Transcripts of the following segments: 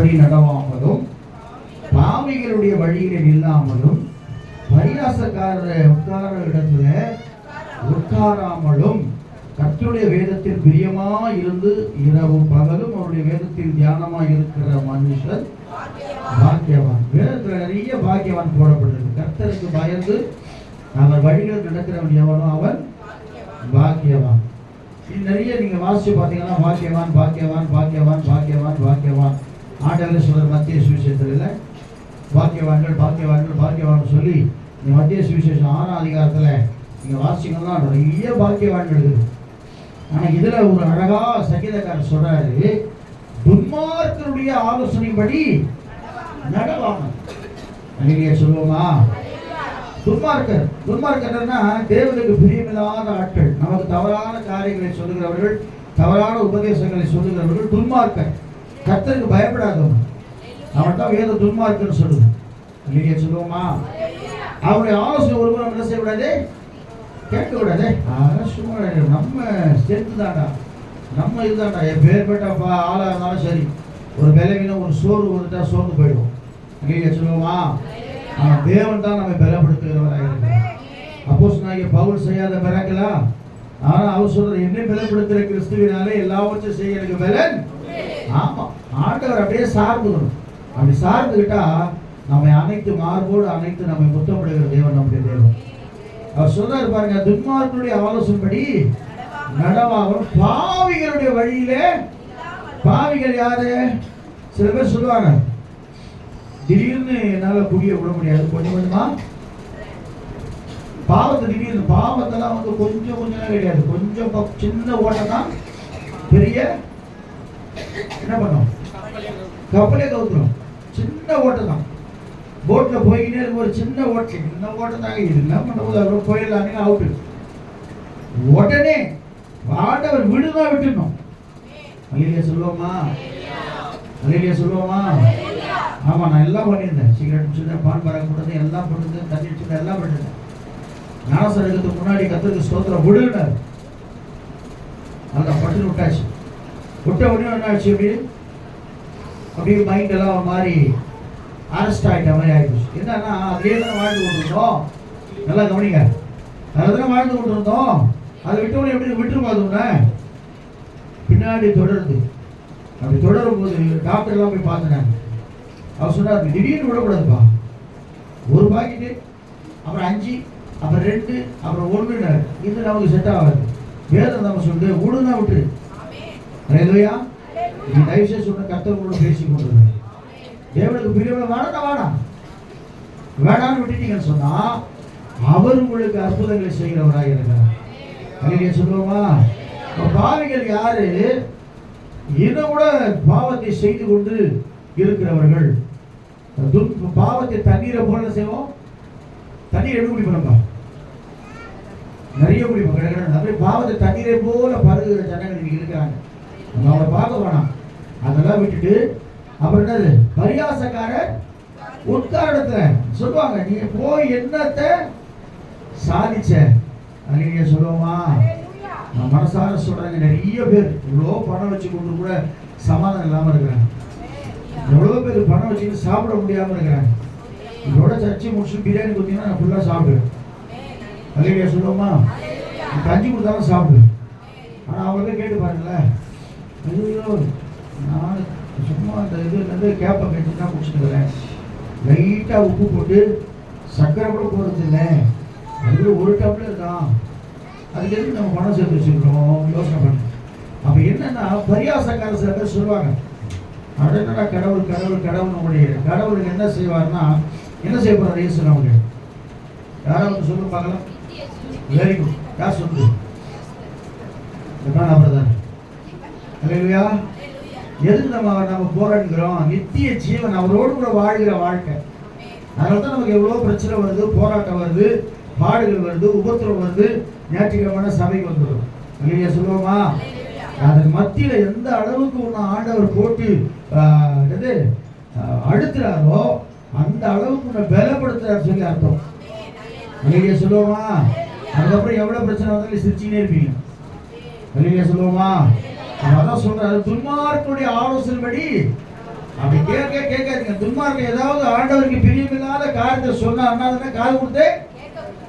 ஆலோசனைப்படி நடவாமலும் பாவிகளுடைய வழியில் இல்லாமலும் பரியாசக்காரர் உட்கார இடத்துல உட்காராமலும் கர்த்தருடைய வேதத்தில் பிரியமா இருந்து இரவும் பகலும் அவருடைய வேதத்தில் தியானமா இருக்கிற மனுஷன் பாக்கியவான். வேதத்துல நிறைய பாக்கியவான் போடப்பட்டிருக்கு. கர்த்தருக்கு பயந்து அவர் வழிகள் நடக்கிறவன் எவனோ அவன் பாக்கியவான். நிறைய நீங்க வாசிச்சு பார்த்தீங்கன்னா பாக்கியவான் பாக்கியவான் பாக்கியவான் பாக்கியவான் பாக்கியவான். ஆண்டவர் சொல்ற மத்திய சுவிசேஷத்துல பாக்கியவான்கள் பாக்கியவான்கள் பாக்கியவான் சொல்லி இந்த மத்திய சுவிசேஷம் ஆறாம் அதிகாரத்துல நீங்க வாசிங்கன்னா நிறைய பாக்கியவான்கள் இருக்குது. ஆனா இதுல ஒரு அழகா சங்கீதக்காரர் சொல்றாரு துன்மார்க்கருடைய ஆலோசனைப்படி நடவாங்க அன்னைக்கு சொல்லுவோமா? துன்மார்க்கர். துன்மார்க்கர்னா தேவனுக்கு பிரியமில்லாத ஆட்கள். நமக்கு தவறான காரியங்களை சொல்லுகிறவர்கள் தவறான உபதேசங்களை சொல்லுகிறவர்கள் துன்மார்க்கர். கத்தருக்கு பயப்படாதவன் அவன் தான் வேத துன்மார்க்குன்னு சொல்லுது. இல்லையா சொல்லுவோமா? அவருடைய ஆலோசனை ஒரு நம்ம என்ன செய்யக்கூடாது? கேட்கக்கூடாது. சும்மா நம்ம ஸ்ட்ரென்த்து தாண்டா நம்ம இதுதான்டா. என் பேர் பெட்டப்பா ஆளாக இருந்தாலும் சரி. ஒரு பலவீனம் ஒரு சோர்வு வந்துட்டா சோர்ந்து போயிடும் இல்லையா சொல்லுவோமா? ஆனால் தேவன் தான் நம்ம பலப்படுத்துகிறவராக இருக்கிறார். அப்போஸ் நான் பவுல் செய்யாத பிறக்கலா ஆனால் அவர் சொல்றது என்னை பலப்படுத்துகிற கிறிஸ்துவினாலே எல்லாவற்றையும் செய்ய எனக்கு பலன்? ஆமாம் ஆண்டவர் அப்படியே சார்ந்துக்கணும். அப்படி சார்ந்துக்கிட்டா நம்மை அனைத்து மார்போடு அனைத்து நம்மை முத்தப்படுகிற தேவன் நம்முடைய தேவன். அவர் சொல்றாரு பாருங்க துன்மார்களுடைய ஆலோசனைப்படி நடவாகும் பாவிகளுடைய வழியிலே பாவிகள் யாரு? சில பேர் சொல்லுவாங்க திடீர்னு என்னால குடிய விட முடியாது கொஞ்சம் கொஞ்சமா. பாவத்தை திடீர்னு பாவத்தெல்லாம் வந்து கொஞ்சம் கொஞ்சம் கிடையாது. கொஞ்சம் சின்ன ஓட்டம் தான் பெரிய என்ன பண்ணும் கப்பலே கவுத்துரும். சின்ன ஓட்டை தான் போட்டில் போய்கிட்டே இருக்கும் ஒரு சின்ன ஓட்டை இந்த ஓட்டை தாங்க இது என்ன பண்ணும்போது அப்புறம் போயிடலாமே அவுட்டு உடனே ஆண்டவர் விடுதான் விட்டுணும் அலையிலே சொல்லுவோமா? அலையிலே சொல்லுவோமா? ஆமா நான் எல்லாம் பண்ணியிருந்தேன். சிகரெட் வச்சுருந்தேன் பான் பராக் போட்டது எல்லாம் பண்ணிருந்தேன் தண்ணி வச்சுருந்தேன் எல்லாம் பண்ணிருந்தேன் ஞானசரகத்துக்கு முன்னாடி கத்திரிக்கு ஸ்தோத்திரம். விடுனார் அதான் பட்டு விட்டாச்சு. விட்ட உடனே என்ன ஆச்சு அப்படி? அப்படியே மைண்ட் எல்லாம் ஒரு மாதிரி அரெஸ்ட் ஆகிட்ட மாதிரி ஆயிடுச்சு. என்னன்னா அதே தான் வாழ்ந்து கொண்டிருந்தோம். நல்லா கவனிங்க. அதில் வாழ்ந்து கொண்டிருந்தோம். அதை விட்டவொடனே எப்படி விட்டுருமா அது பின்னாடி தொடருது. அப்படி தொடரும் போது டாக்டர் எல்லாம் போய் பார்த்தேன் அவர் சொன்னார் திடீர்னு விடக்கூடாதுப்பா. ஒரு பாக்கெட்டு அப்புறம் அஞ்சு அப்புறம் ரெண்டு அப்புறம் ஒன்றுனார் இது நமக்கு செட் ஆகாது. வேதம் நம்ம சொல்லிட்டு விடுனா விட்டுரு. இல்லையா நீ தயவுசெய்து சொன்ன கத்தவங்களோட பேசி கொண்டு தேவனுக்கு பிரியவன வேணா வேணாம் வேணாம்னு விட்டுட்டீங்கன்னு சொன்னா அவர் உங்களுக்கு அற்புதங்களை செய்கிறவராக இருக்கிறார். அங்கே சொல்லுவோமா? பாவிகள் யாரு? இதை கூட பாவத்தை செய்து கொண்டு இருக்கிறவர்கள். பாவத்தை தண்ணீரை போல செய்வோம்? தண்ணீர் எப்படி குடிப்போம்ப்பா நிறைய குடிப்போம். கிடையாது அப்படியே பாவத்தை தண்ணீரை போல பருகிற ஜனங்கள் இன்னைக்கு இருக்கிறாங்க. நம்ம அவரை பார்க்க வேணாம். அதெல்லாம் விட்டுட்டு அப்புறம் என்னது? பரியாசக்காரர் உட்காரத்துல சொல்லுவாங்க நீ போய் என்னத்தை சாதிச்ச? நீங்க சொல்லுவோமா? நான் மனசார சொல்றாங்க. நிறைய பேர் இவ்வளோ பணம் வச்சு கொண்டு கூட சமாதானம் இல்லாம இருக்கிறாங்க. எவ்வளோ பேர் பணம் வச்சுக்கிட்டு சாப்பிட முடியாம இருக்கிறாங்க. இதோட சர்ச்சை முடிச்சு பிரியாணி கொடுத்தீங்கன்னா நான் ஃபுல்லாக சாப்பிடுவேன். அல்லையா சொல்லுவோமா? கஞ்சி கொடுத்தாலும் சாப்பிடுவேன் ஆனால் அவங்களே கேட்டு பாருங்களேன். ஐயோ. நான் சும்மா அந்த இது வந்து கேப்பை கட்டி தான் குடிச்சுக்கிறேன் லைட்டாக உப்பு போட்டு சர்க்கரை கூட போடுறது இல்லை அது ஒரு டம்ளர் தான். அதுக்கு எதுக்கு நம்ம பணம் சேர்த்து வச்சுக்கிறோம்? யோசனை பண்ணு. அப்போ என்னென்னா பரியாசக்கார சில பேர் சொல்லுவாங்க. அது என்னடா கடவுள் கடவுள் கடவுள் நம்முடைய கடவுளுக்கு என்ன செய்வார்னா என்ன செய்ய ஏன் இயேசு நமக்கு யாராவது சொல்லு பார்க்கலாம் வெரி குட் யார் சொல்லு? பிரதான பிரதான. அல்லேலூயா எதுக்கு நம்ம நம்ம போராடுகிறோம் நித்திய ஜீவன் அவரோடு கூட வாழ்கிற வாழ்க்கை. அதனால தான் நமக்கு எவ்வளோ பிரச்சனை வருது போராட்டம் வருது பாடுகள் வருது உபத்திரம் வருது ஞாயிற்றுக்கிழமை சபைக்கு வந்துடும் இல்லையா சொல்லுவோமா? அதன் மத்தியில் எந்த அளவுக்கு உன்னை ஆண்டவர் போட்டு என்னது அழுத்துறாரோ அந்த அளவுக்கு உன்னை பலப்படுத்துறாரு சொல்லி அர்த்தம். இல்லையா சொல்லுவோமா? அதுக்கப்புறம் எவ்வளோ பிரச்சனை வந்தாலும் சிரிச்சுக்கிட்டே இருப்பீங்க. இல்லையா சொல்லுவோமா? அதான் சொல்றாரு துன்மார்க்குடைய ஆலோசனைபடி அப்படி கேட்க கேட்காதீங்க. துன்மார்க்க ஏதாவது ஆண்டவருக்கு பிரியமில்லாத காரியத்தை சொன்னாருன்னா காது கொடுத்து?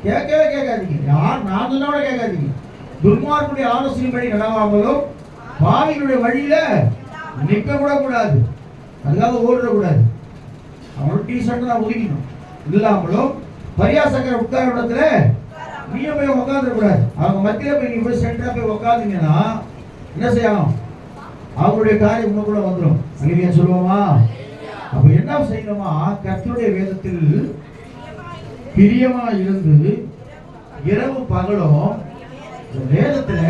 கேட்கவே கேட்காதீங்க. யார் நான் கூட கேட்காதீங்க. துன்மார்க்குடைய ஆலோசனைப்படி நடவாமலும் பாவிகளுடைய வழியில நிற்க கூட கூடாது. அதுக்காக ஓடிடக்கூடாது. அவனோட டீ ஷர்ட் நான் ஒதுக்கணும் இல்லாமலும் பரியாசக்கர உட்கார இடத்துல நீயும் போய் உட்காந்துடக்கூடாது அவங்க மத்தியில் போய் நீ போய் சென்டராக போய் உட்காந்தீங்கன்னா என்ன செய்யணும்? அவங்களுடைய காரியம் இன்னும் கூட வந்துடும் அங்கே சொல்லுவோமா? அப்ப என்ன செய்யணுமா? கர்த்தருடைய வேதத்தில் பிரியமா இருந்து இரவு பகலும் வேதத்துல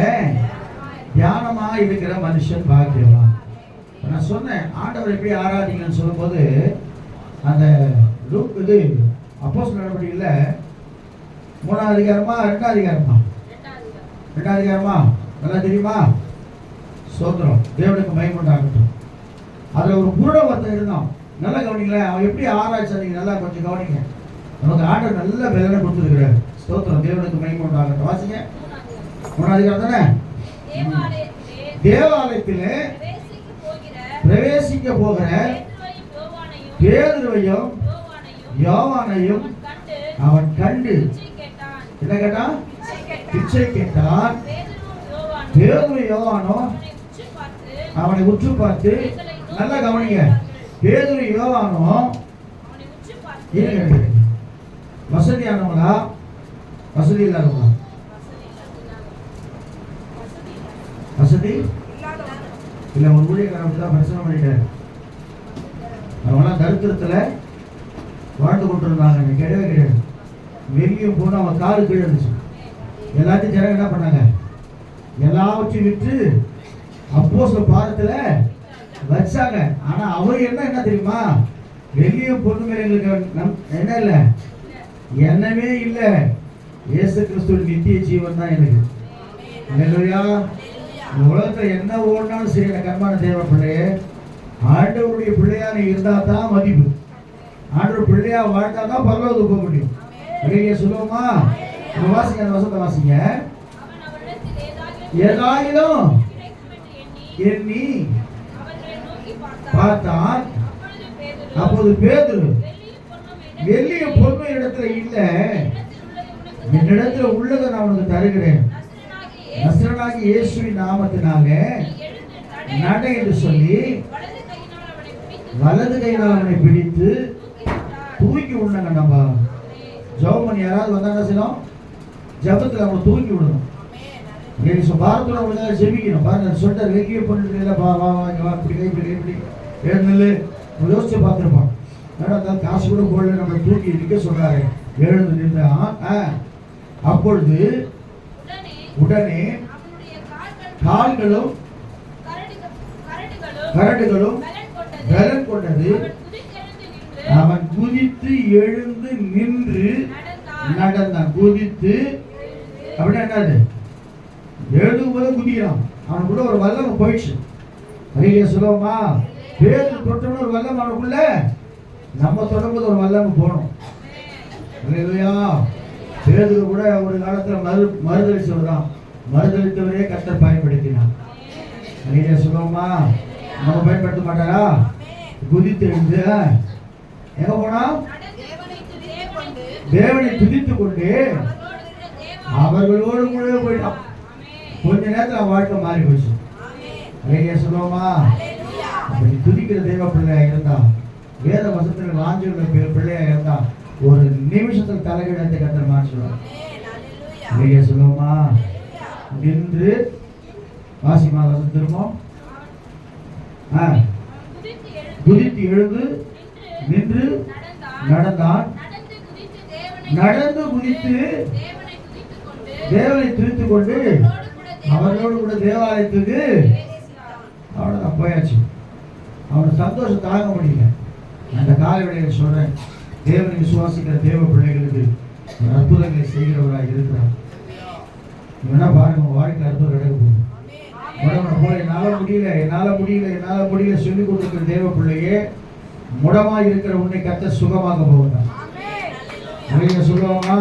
தியானமா இருக்கிற மனுஷன் பாக்கியவான். நான் சொன்னேன் ஆண்டவர் எப்படி ஆராதிங்கன்னு சொல்லும்போது அந்த லூக் இது அப்போஸ் நடவடிக்கையில் மூணாவது அதிகாரமா ரெண்டாவது அதிகாரமா? ரெண்டாவது அதிகாரமா? நல்லா தெரியுமா? சோத்திரம். தேவனுக்கு மயமுண்டாகட்டும் அதில் ஒரு குருட ஒருத்தன் இருந்தான். நல்லா கவனிங்களேன். அவன் எப்படி ஆராய்ச்சி நீங்க நல்லா கொஞ்சம் கவனிங்க. நமக்கு ஆண்டவர் நல்ல வேதனை கொடுத்துருக்கிறார். ஸ்தோத்திரம். தேவனுக்கு மயமுண்டாகட்டும் வாசிங்க. மூணாவது தானே? தேவாலயத்திலே பிரவேசிக்க போகிற பேதுருவையும் யோவானையும் அவன் கண்டு. என்ன கேட்டான்? பிச்சை கேட்டான். பேதுரு யோவானோ அவனை உற்று பார்த்து, நல்லா கவனிங்க. பேதுரு யோவானோ வசதியானவங்களா? வசதி இல்லாதவங்களா வசதி? இல்லை இல்ல ஒரு ஊழியக்காரன் தான் பிரச்சனை பண்ணிட்டாரு. அவங்களாம் தரித்திரத்துல வாழ்ந்து கொண்டிருந்தாங்க இன்னைக்கு கிடையவே கிடையாது. வெளியே போன அவன் காரு கீழே இருந்துச்சு. எல்லாத்தையும் ஜனங்க என்ன பண்ணாங்க? எல்லாவற்றையும் விற்று அப்போஸ்தல பாதத்துல வச்சாங்க. ஆனா அவர் என்ன என்ன தெரியுமா? வெளியே பொண்ணு மேல எங்களுக்கு என்ன இல்ல? எண்ணமே இல்ல. இயேசு கிறிஸ்துவின் நித்திய ஜீவன் தான் எனக்கு. இந்த உலகத்துல என்ன ஓடினாலும் சரி எனக்கு அன்பான தேவ பிள்ளையே. ஆண்டவருடைய பிள்ளையா நீ இருந்தா தான் மதிப்பு. ஆண்டவர் பிள்ளையா வாழ்ந்தா தான் பரலோகத்துக்கு போக முடியும். அப்படியே சொல்லுவோமா? வாசிங்க அந்த வசத்தை வாசிங்க. ஏதாகிலும் எண்ணி எண்ணி பார்த்தான். அப்போது பேதுரு வெள்ளிய இல்லை. பொண்ணு இடத்துல இல்ல என்னிடத்துல உள்ளதை நான் உனக்கு தருகிறேன் நசரனாகிய நசரனாகி இயேசுவின் நாமத்தினால நட என்று சொல்லி வலது கையினால் அவனை பிடித்து தூக்கி விடணுங்க நம்ம ஜெபம் யாராவது வந்தா என்ன செய்யணும் ஜபத்துல அவங்களை தூக்கி விடணும் சொ- பாரத்துல அவங்களுக்காக ஜெபிக்கணும். பாருங்க சொல்லிட்டு வெளியே பண்ணிட்டு பா வா வா இங்க வா இப்படி கை இப்படி. நம்ம யோசிச்சு பார்த்துருப்போம். மேடம் காசு கூட போடல நம்மளை தூக்கி நிற்க சொல்றாரு. எழுந்து நின்று ஆ, ஆ. அப்பொழுது உடனே கால்களும் கரடுக- கரடுகளும் பலன் கொண்டது. அவன் குதித்து எழுந்து நின்று நடந்தான். குதித்து அப்படின்னா என்னது? எழுதும் போது குதிக்கிறான். கூட ஒரு வல்லம் போயிடுச்சு. அறிய சொல்லுவோமா பேரு தொட்டோன்னு ஒரு வல்லம் அவனுக்குள்ள. நம்ம தொடர்புது ஒரு வல்லம் போகணும். இல்லையா பேரு கூட ஒரு காலத்துல மறு மறுதளிச்சவர் தான் மறுதளித்தவரே கத்தர் பயன்படுத்தினான் அறிய சொல்லுவோமா நம்ம பயன்படுத்த மாட்டாரா? குதித்து எழுந்து எங்க போனா? தேவனை துதித்துக் கொண்டு தேவனை துதித்து கொண்டு அவர்களோடு கூட போயிட்டான். கொஞ்ச நேரத்துல வாழ்க்கை மாறி போச்சு. அழகிய சொல்லுவோமா? அப்படி துதிக்கிற தெய்வ பிள்ளையா இருந்தா வேத வசத்துல வாஞ்சியுள்ள பி- பிள்ளையா இருந்தா ஒரு நிமிஷத்துல தலைகிடத்தை கத்தர் மாற்றுவார் அழகிய சொல்லுவோமா? நின்று வாசிமா வசம் திரும்பவும். ஆ, குதித்து எழுந்து நின்று நடந்தான். நடந்து குதித்து தேவனை துதித்து கொண்டு அவர்களோடு கூட தேவாலயத்துக்கு. அவ்வளோதான் போயாச்சு. அவனோட சந்தோஷம் தாங்க முடியல. அந்த கால வேளையில் சொல்றேன் தேவனை விசுவாசிக்கிற தேவ பிள்ளைகளுக்கு அற்புதங்களை செய்கிறவராக இருக்கிறார். வேணா பாருங்க உங்க வாழ்க்கை அற்புதம் நடக்க போகுது. முடவனை போல என்னால முடியல என்னால முடியல என்னால முடியல சொல்லி கொடுக்கிற தேவ பிள்ளையே முடமா இருக்கிற உன்னை கத்த சுகமாக நீங்க சொல்லுவோமா?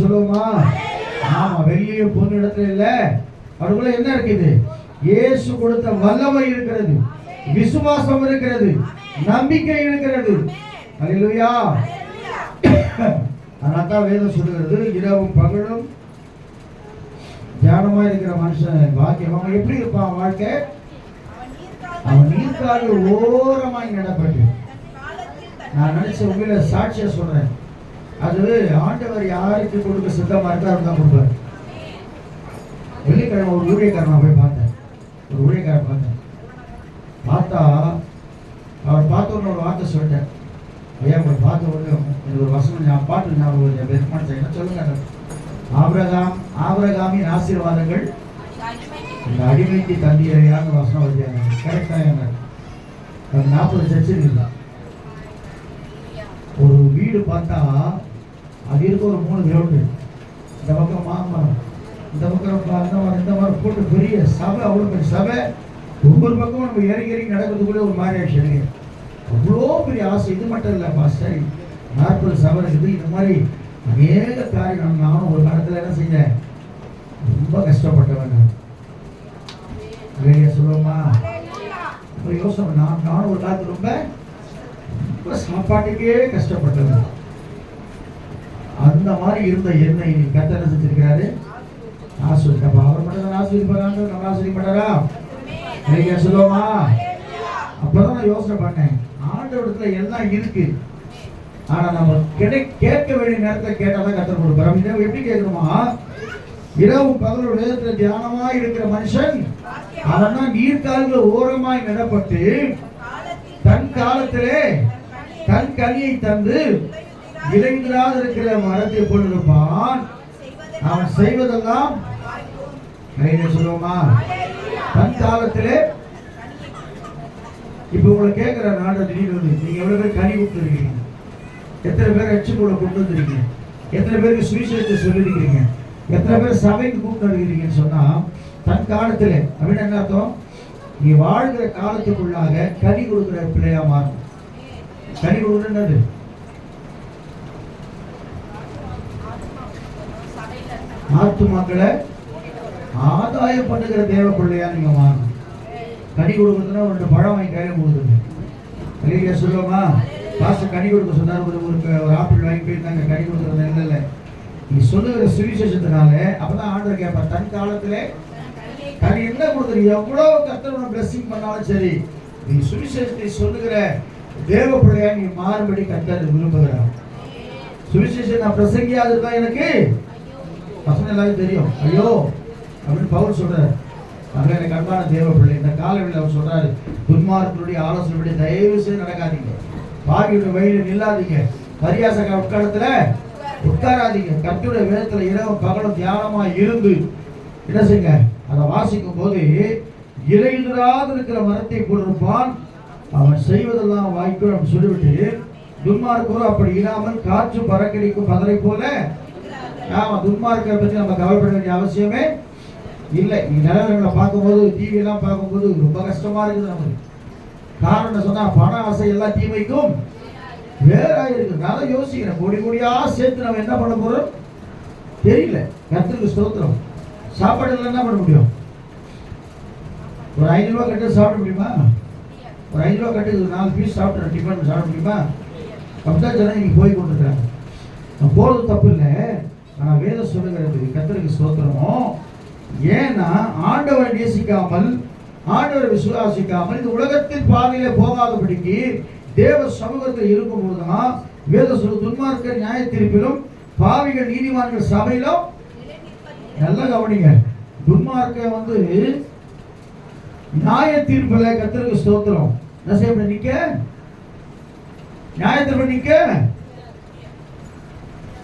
சொல்லுவோமா? ஆமா வெளியே போன இடத்துல இல்ல. அவருக்குள்ள என்ன இருக்குது? இயேசு கொடுத்த வல்லமை இருக்கிறது. விசுவாசம் இருக்கிறது. நம்பிக்கை இருக்கிறது. அல்லேலூயா அதனால தான் வேதம் சொல்லுகிறது இரவும் பகலும் தியானமா இருக்கிற மனுஷன் பாக்கியம். அவன் எப்படி இருப்பான் வாழ்க்கை? அவன் நீர்க்காலில் ஓரமாய் நடப்பட்டு நான் நினைச்ச உங்களை சாட்சியா சொல்றேன். அது ஆண்டவர் யாருக்கு கொடுக்க சித்தமா இருக்கா தான் கொடுப்பார். வெள்ளிக்கிழமை ஒரு ஊழியக்காரன் போய் பார்த்தேன். ஒரு ஊழியக்காரன் பார்த்தேன். பார்த்தா அவர் பார்த்த உடனே ஒரு வார்த்தை சொல்லிட்டேன். ஐயா உங்களை பார்த்த உடனே எனக்கு ஒரு வசனம் நான் பாட்டு ஞாபகம் என் பெருமாள் செய்யணும் சொல்லுங்க ஆபிரகாம் ஆபிரகாமின் ஆசீர்வாதங்கள் இந்த அடிமைக்கு தந்தியான வசனம் வருகிறாங்க கரெக்டாக என்ன நாற்பது சர்ச்சு இல்லை. ஒரு வீடு பார்த்தா அது இருக்க ஒரு மூணு கிரவுண்டு இந்த பக்கம் மாமரம் இந்த பக்கம் பா- இந்த மரம் இந்த மரம் போட்டு பெரிய சபை அவ்வளோ பெரிய சபை. ஒவ்வொரு பக்கமும் நம்ம இறங்கி இறங்கி நடக்கிறதுக்குள்ளே ஒரு மாதிரி ஆயிடுச்சு எனக்கு அவ்வளோ பெரிய ஆசை. இது மட்டும் இல்லை பாஸ்டர் நாற்பது சபை இருக்குது. இந்த மாதிரி அநேக காரியம் நானும் ஒரு காலத்தில் என்ன செஞ்சேன்? ரொம்ப கஷ்டப்பட்டவன் நான். வெளியே சொல்லுவோமா? இப்போ யோசனை நான் நானும் ஒரு காலத்தில் ரொம்ப சாப்பாட்டுக்கே கஷ்டப்பட்டவன் அந்த மாதிரி இருந்த என்னை இன்னைக்கு கத்தனை செஞ்சிருக்கிறாரு? ஆசிரியர் அப்ப அவர் மட்டும் தான் ஆசிரியப்பாங்க நம்ம ஆசிரியப்பட்டாரா வெளியே சொல்லுவோமா? அப்பதான் நான் யோசனை பண்ணேன். ஆண்டவரத்துல எல்லாம் இருக்கு. ஆனா நம்ம கிடை கேட்க வேண்டிய நேரத்துல கேட்டாதான் கத்தனை கொடுப்போம் இதை எப்படி கேட்கணுமா? இரவு பகல் வேதத்துல தியானமா இருக்கிற மனுஷன் அவன் தான் நீர்க்கால்கள் ஓரமாய் நடப்பட்டு தன் காலத்திலே தன் கனியை தந்து இளைஞராக இருக்கிற மரத்தை போலிருப்பான் அவன் செய்வதெல்லாம் சொல்லுவோமா? தன் காலத்திலே இப்ப உங்களை கேட்கிற நாடு திடீர்னு வந்து, நீங்க எவ்வளவு பேர் கனி கொடுத்துருக்கீங்க? எத்தனை பேர் அச்சு கூட கொண்டு வந்திருக்கீங்க? எத்தனை பேருக்கு சுவிசேஷத்தை சொல்லியிருக்கீங்க எத்தனை பேர் சபைக்கு கூப்பிட்டு வருகிறீங்கன்னு சொன்னா தன் காலத்திலே. அப்படின்னு என்ன அர்த்தம்? நீ வாழ்கிற காலத்துக்குள்ளாக கனி கொடுக்குற பிள்ளையா மாறும். கனி கொடுக்குறது ஆத்துமாக்களை ஆதாயம் பண்ணுகிற தேவ பிள்ளையா நீங்க மாறணும் கனி கொடுக்குறதுன்னா ஒரு பழம் வாங்கி கையில கொடுக்குறது வெளியில சொல்லுவோமா? பாஸ்டர் கனி கொடுக்க சொன்னார் ஒரு ஒரு ஒரு ஆப்பிள் வாங்கி போயிருந்தாங்க. கனி கொடுக்குறது இல்லை இல்லை. நீ சொல்லுகிற சுவிசேஷத்தினால அப்பதான் ஆண்டவர் கேட்பார் தன் காலத்துல கனி என்ன கொடுக்குறீங்க எவ்வளவு கத்தர் பிளஸிங் பண்ணாலும் சரி நீ சுவிசேஷத்தை சொல்லுகிற தேவ பிள்ளையா நீ மாறுபடி கத்தர் விரும்புகிறார். சுவிசேஷம் நான் பிரசங்கியாது தான் எனக்கு பசங்க எல்லாரும் தெரியும். ஐயோ அப்படின்னு பவுல் சொல்றாரு. அங்கே எனக்கு அன்பான தேவ பிள்ளை இந்த காலவெளியில் அவர் சொல்றாரு துன்மார்க்கனுடைய ஆலோசனைப்படி தயவு செய்து நடக்காதீங்க. பாவியுடைய வழியில் நில்லாதீங்க. பரியாச உட்காரத்துல உட்காராதீங்க. கர்த்தருடைய வேதத்துல இரவு பகலும் தியானமாக இருந்து என்ன செய்யுங்க? அதை வாசிக்கும் போது இலையுதிராது இருக்கிற மரத்தை கொண்டிருப்பான் அவன் செய்வதெல்லாம் வாய்க்கும் அப்படின்னு சொல்லிவிட்டு துன்மார்க்கரோ அப்படி இல்லாமல் காற்று பறக்கடிக்கும் பதரை போல ஆமா துன்மார்க்கரை பற்றி நம்ம கவலைப்பட வேண்டிய அவசியமே இல்லை. நிலவரங்களை பார்க்கும்போது டிவி எல்லாம் பார்க்கும்போது ரொம்ப கஷ்டமா இருக்குது நமக்கு. காரணம் சொன்னா பண ஆசை எல்லாம் தீமைக்கும் வேறா இருக்கு நான் யோசிக்கிறேன். கோடி கோடியா சேர்த்து நம்ம என்ன பண்ண போறோம்? தெரியல. கர்த்தருக்கு ஸ்தோத்திரம். சாப்பாடு இல்லை என்ன பண்ண முடியும்? ஒரு ஐநூறு கட்டு சாப்பிட முடியுமா? ஒரு ஐநூறு கட்டு நாலு பீஸ் சாப்பிட்றேன் டிஃபன் சாப்பிட முடியுமா? அப்படிதான் ஜனம் இங்கே போய் கொண்டிருக்கிறாங்க. நான் தப்பு இல்லை. ஆனா வேதம் சொல்லுகிறது கத்தருக்கு சோத்திரமோ ஏன்னா ஆண்டவரை நேசிக்காமல் ஆண்டவரை விசுவாசிக்காமல் இந்த உலகத்தின் பாதையில போகாதபடிக்கு தேவ சமூகத்தில் இருக்கும் போதுதான் வேத சொல்லு துன்மார்க்க நியாய தீர்ப்பிலும் பாவிகள் நீதிமான்கள் சபையிலும் நல்லா கவனிங்க. துன்மார்க்க வந்து நியாய தீர்ப்புல கர்த்தருக்கு ஸ்தோத்திரம். என்ன செய்ய நிக்க? நியாய தீர்ப்பு நிக்க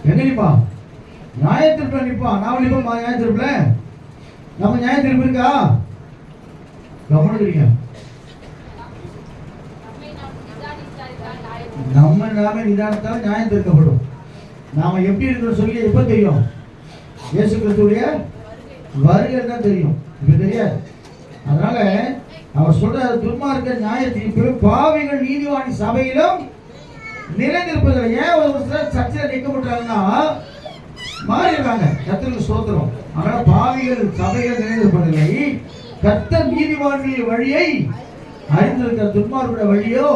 எங்கேப்பா நியாயத்திருப்பில் நிற்பான் தீர்ப்புல நாம நிப்போமா நியாய நம்ம நியாயத்திருப்பு இருக்கா? கவனிக்கிறீங்க நம்ம நாமே நிதானத்தால் நியாயம் தீர்க்கப்படும் நாம எப்படி இருக்கிறோம் சொல்லி எப்ப தெரியும்? இயேசு கிறிஸ்துடைய வருகை தான் தெரியும். இப்ப தெரியாது. அதனால அவர் சொல்ற துன்மார்க்க நியாய தீர்ப்பு பாவிகள் நீதிவாணி சபையிலும் நிலைநிற்பதில்லை. ஏன் ஒரு சிலர் சர்ச்சையில் நிற்கப்பட்டாங்கன்னா மாறிடுறாங்க கத்திரிக்கு சோத்திரம் ஆனால் பாவிகள் சபையில் நிலைநிற்பதில்லை கத்த நீதிவான்களின் வழியை அறிந்திருக்கிற துன்மார்களுடைய வழியோ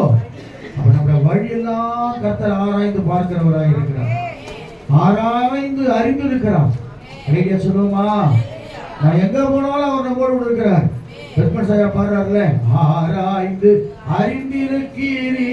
அப்ப நம்முடைய வழியெல்லாம் கத்தர் ஆராய்ந்து பார்க்கிறவராக இருக்கிறார். ஆராய்ந்து அறிந்திருக்கிறார். அழகிய சொல்லுமா நான் எங்க போனாலும் அவர் நம்மோடு கூட இருக்கிறார். பெருமன் சாயா பாடுறாருல ஆராய்ந்து அறிந்திருக்கிறீர்.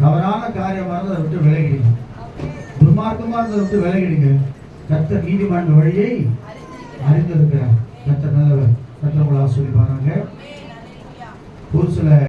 தவறான காரியமாக அதை விட்டு விலகிடுங்க துன்மார்க்கமாக இருந்ததை விட்டு விலகிடுங்க கர்த்தர் நீதிமன்ற வழியை